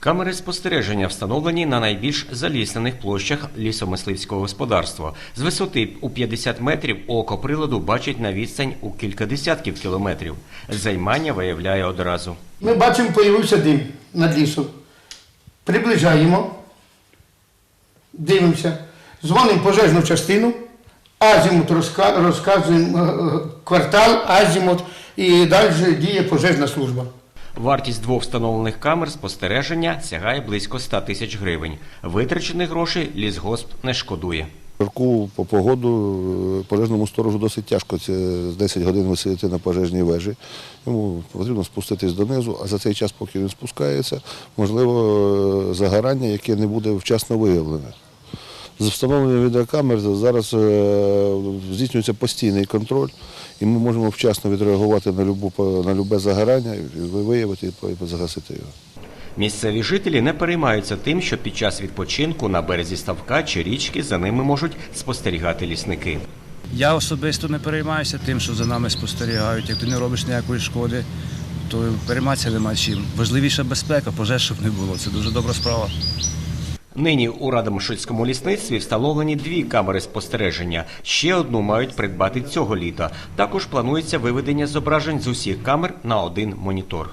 Камери спостереження встановлені на найбільш заліснених площах лісомисливського господарства. З висоти у 50 метрів око приладу бачить на відстань у кілька десятків кілометрів. Займання виявляє одразу. Ми бачимо, появився дим над лісом. Приближаємо, дивимося, дзвонимо пожежну частину, азімут розка- розказуємо е, е, квартал, азімут і далі діє пожежна служба. Вартість двох встановлених камер спостереження сягає близько 100 тисяч гривень. Витрачених грошей лісгосп не шкодує. Жарку по погоду е, пожежному сторожу досить тяжко це з 10 годин висидіти на пожежній вежі. Йому потрібно спуститись донизу, а за цей час, поки він спускається, можливо е, загорання, яке не буде вчасно виявлене. З встановленням відеокамер зараз е, здійснюється постійний контроль, і ми можемо вчасно відреагувати на любу на любе загорання, виявити і загасити його. Місцеві жителі не переймаються тим, що під час відпочинку на березі ставка чи річки за ними можуть спостерігати лісники. Я особисто не переймаюся тим, що за нами спостерігають. Як ти не робиш ніякої шкоди, то перейматися нема чим. Важливіша безпека, пожеж, щоб не було. Це дуже добра справа. Нині у Радомишльському лісництві встановлені дві камери спостереження. Ще одну мають придбати цього літа. Також планується виведення зображень з усіх камер на один монітор.